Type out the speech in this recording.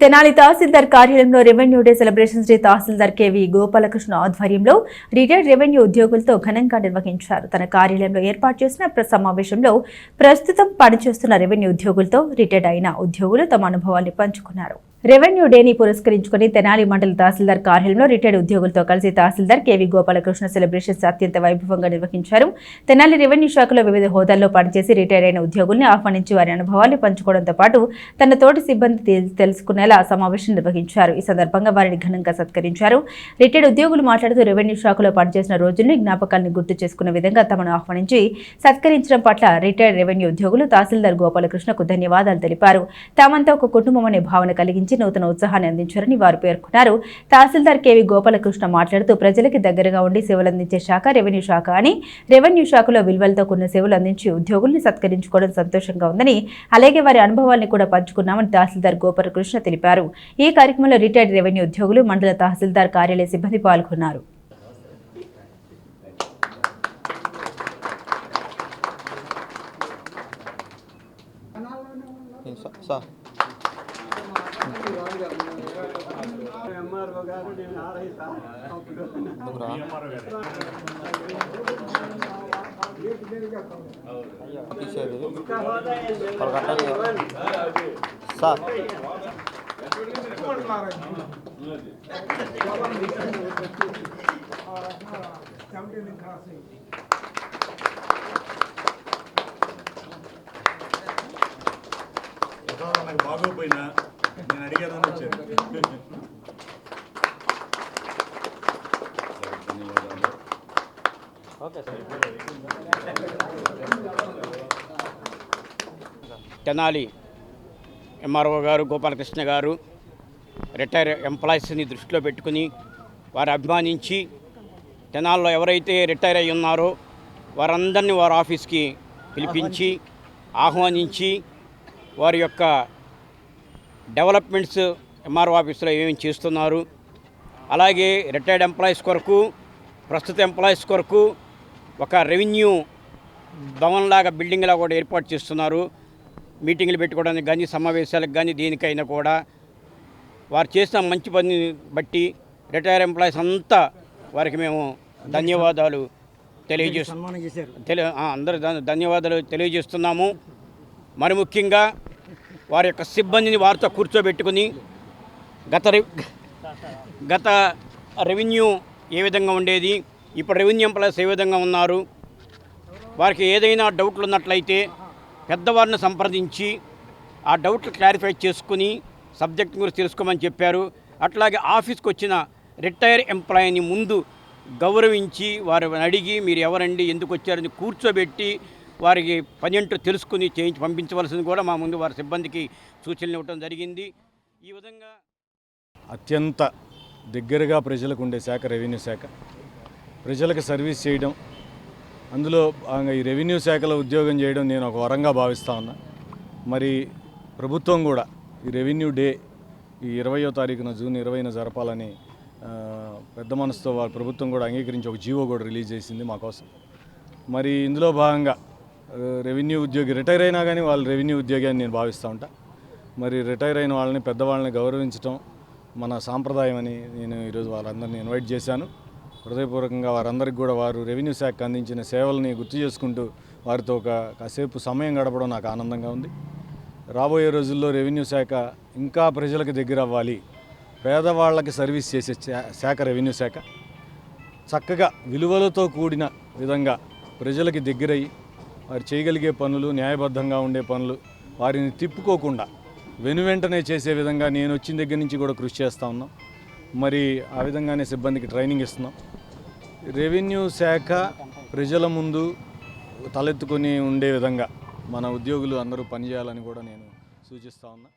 తెనాలి తహసీల్దార్ కార్యాలయంలో revenue day celebration Shri tahsildar K V Gopalakrishna ఆధ్వర్యంలో retired revenue ఉద్యోగులతో ఘనంగా నిర్వహించారు. తన కార్యాలయంలో ఏర్పాటు చేసిన సమావేశంలో ప్రస్తుతం పనిచేస్తున్న రెవెన్యూ ఉద్యోగులతో రిటైర్డ్ అయిన ఉద్యోగులు తమ అనుభవాల్ని పంచుకున్నారు. రెవెన్యూ డేని పురస్కరించుకుని తెనాలి మండల తహసీల్దార్ కార్యాలయంలో రిటైర్డ్ ఉద్యోగులతో కలిసి తహసీల్దార్ కేవి గోపాలకృష్ణ సెలబ్రేషన్స్ అత్యంత వైభవంగా నిర్వహించారు. తెనాలి రెవెన్యూ శాఖలో వివిధ హోదాల్లో పనిచేసి రిటైర్ అయిన ఉద్యోగుల్ని ఆహ్వానించి వారి అనుభవాలు పంచుకోవడంతో పాటు తన తోటి సిబ్బంది తెలుసుకునేలా సమావేశం నిర్వహించారు. ఈ సందర్భంగా వారిని ఘనంగా సత్కరించారు. రిటైర్డ్ ఉద్యోగులు మాట్లాడుతూ రెవెన్యూ శాఖలో పనిచేసిన రోజుల్ని జ్ఞాపకాలను గుర్తు చేసుకునే విధంగా తమను ఆహ్వానించి సత్కరించడం పట్ల రిటైర్డ్ రెవెన్యూ ఉద్యోగులు తహసీల్దార్ గోపాలకృష్ణకు ధన్యవాదాలు తెలిపారు. తామంతా ఒక కుటుంబం అనే భావన కలిగించి నూతన ఉత్సాహాన్ని అందించారని వారు పేర్కొన్నారు. తహసీల్దార్ కేవి గోపాలకృష్ణ మాట్లాడుతూ ప్రజలకి దగ్గరగా ఉండి సేవలు అందించే శాఖ రెవెన్యూ శాఖ అని రెవెన్యూ శాఖలో విలువలతో కూడిన సేవలు అందించి ఉద్యోగుల్ని సత్కరించుకోవడం సంతోషంగా ఉందని అలాగే వారి అనుభవాల్ని కూడా పంచుకున్నామని తహసీల్దార్ గోపాలకృష్ణ తెలిపారు. ఈ కార్యక్రమంలో రిటైర్డ్ రెవెన్యూ ఉద్యోగులు మండల తహసీల్దార్ కార్యాలయ సిబ్బంది పాల్గొన్నారు. సార్. ఎంఆర్ఓ గారు నేను ఆర్ఐతా ఎందుకురా సార్ బాగోపోయినా నేను వచ్చాను ధన్యవాదాలు ఓకే సార్. తెనాలి ఎంఆర్ఓ గారు గోపాలకృష్ణ గారు రిటైర్ ఎంప్లాయీస్ని దృష్టిలో పెట్టుకుని వారు అభిమానించి తెనాల్లో ఎవరైతే రిటైర్ అయి ఉన్నారో వారందరినీ వారి ఆఫీస్కి పిలిపించి ఆహ్వానించి వారి యొక్క డెవలప్మెంట్స్ ఎంఆర్ఓ ఆఫీస్లో ఏమేమి చేస్తున్నారు అలాగే రిటైర్డ్ ఎంప్లాయీస్ కొరకు ప్రస్తుత ఎంప్లాయీస్ కొరకు ఒక రెవెన్యూ భవన్లాగా బిల్డింగ్లా కూడా ఏర్పాటు చేస్తున్నారు. మీటింగ్లు పెట్టుకోవడానికి కానీ సమావేశాలకు కానీ దేనికైనా కూడా వారు చేసిన మంచి పని బట్టి రిటైర్ ఎంప్లాయీస్ అంతా వారికి మేము ధన్యవాదాలు తెలియజేస్తు తెలి ఆ, అందరూ ధన్- ధన్యవాదాలు తెలియజేస్తున్నాము. మరి ముఖ్యంగా వారి యొక్క సిబ్బందిని వారితో కూర్చోబెట్టుకుని గత గత రెవెన్యూ ఏ విధంగా ఉండేది ఇప్పుడు రెవెన్యూ ఎంప్లాయీస్ ఏ విధంగా ఉన్నారు వారికి ఏదైనా డౌట్లు ఉన్నట్లయితే పెద్దవారిని సంప్రదించి ఆ డౌట్లు క్లారిఫై చేసుకుని సబ్జెక్ట్ గురించి తెలుసుకోమని చెప్పారు. అట్లాగే ఆఫీస్కి వచ్చిన రిటైర్ ఎంప్లాయీని ముందు గౌరవించి వారు అడిగి మీరు ఎవరండి ఎందుకు వచ్చారని కూర్చోబెట్టి వారికి పనింటూ తెలుసుకుని చేయించి పంపించవలసింది కూడా మా ముందు వారి సిబ్బందికి సూచనలు ఇవ్వడం జరిగింది. ఈ విధంగా అత్యంత దగ్గరగా ప్రజలకు ఉండే శాఖ రెవెన్యూ శాఖ. ప్రజలకు సర్వీస్ చేయడం అందులో భాగంగా ఈ రెవెన్యూ శాఖలో ఉద్యోగం చేయడం నేను ఒక వరంగా భావిస్తా ఉన్నా. మరి ప్రభుత్వం కూడా ఈ రెవెన్యూ డే ఈ ఇరవయో తారీఖున జూన్ ఇరవైన జరపాలని పెద్ద మనసుతో వాళ్ళ ప్రభుత్వం కూడా అంగీకరించి ఒక జీవో కూడా రిలీజ్ చేసింది మా కోసం. మరి ఇందులో భాగంగా రెవెన్యూ ఉద్యోగి రిటైర్ అయినా కానీ వాళ్ళు రెవెన్యూ ఉద్యోగి అని నేను భావిస్తూ ఉంటా. మరి రిటైర్ అయిన వాళ్ళని పెద్దవాళ్ళని గౌరవించడం మన సాంప్రదాయం అని నేను ఈరోజు వాళ్ళందరినీ ఇన్వైట్ చేశాను. హృదయపూర్వకంగా వారందరికీ కూడా వారు రెవెన్యూ శాఖకు అందించిన సేవల్ని గుర్తు చేసుకుంటూ వారితో ఒక కాసేపు సమయం గడపడం నాకు ఆనందంగా ఉంది. రాబోయే రోజుల్లో రెవెన్యూ శాఖ ఇంకా ప్రజలకు దగ్గర అవ్వాలి. పేదవాళ్ళకి సర్వీస్ చేసే శా- శాఖ రెవెన్యూ శాఖ. చక్కగా విలువలతో కూడిన విధంగా ప్రజలకి దగ్గరయ్యి వారు చేయగలిగే పనులు న్యాయబద్ధంగా ఉండే పనులు వారిని తిప్పుకోకుండా వెనువెంటనే చేసే విధంగా నేను వచ్చిన దగ్గర నుంచి కూడా కృషి చేస్తూ ఉన్నాం. మరి ఆ విధంగానే సిబ్బందికి ట్రైనింగ్ ఇస్తున్నాం. రెవెన్యూ శాఖ ప్రజల ముందు తలెత్తుకొని ఉండే విధంగా మన ఉద్యోగులు అందరూ పనిచేయాలని కూడా నేను సూచిస్తూ ఉన్నా.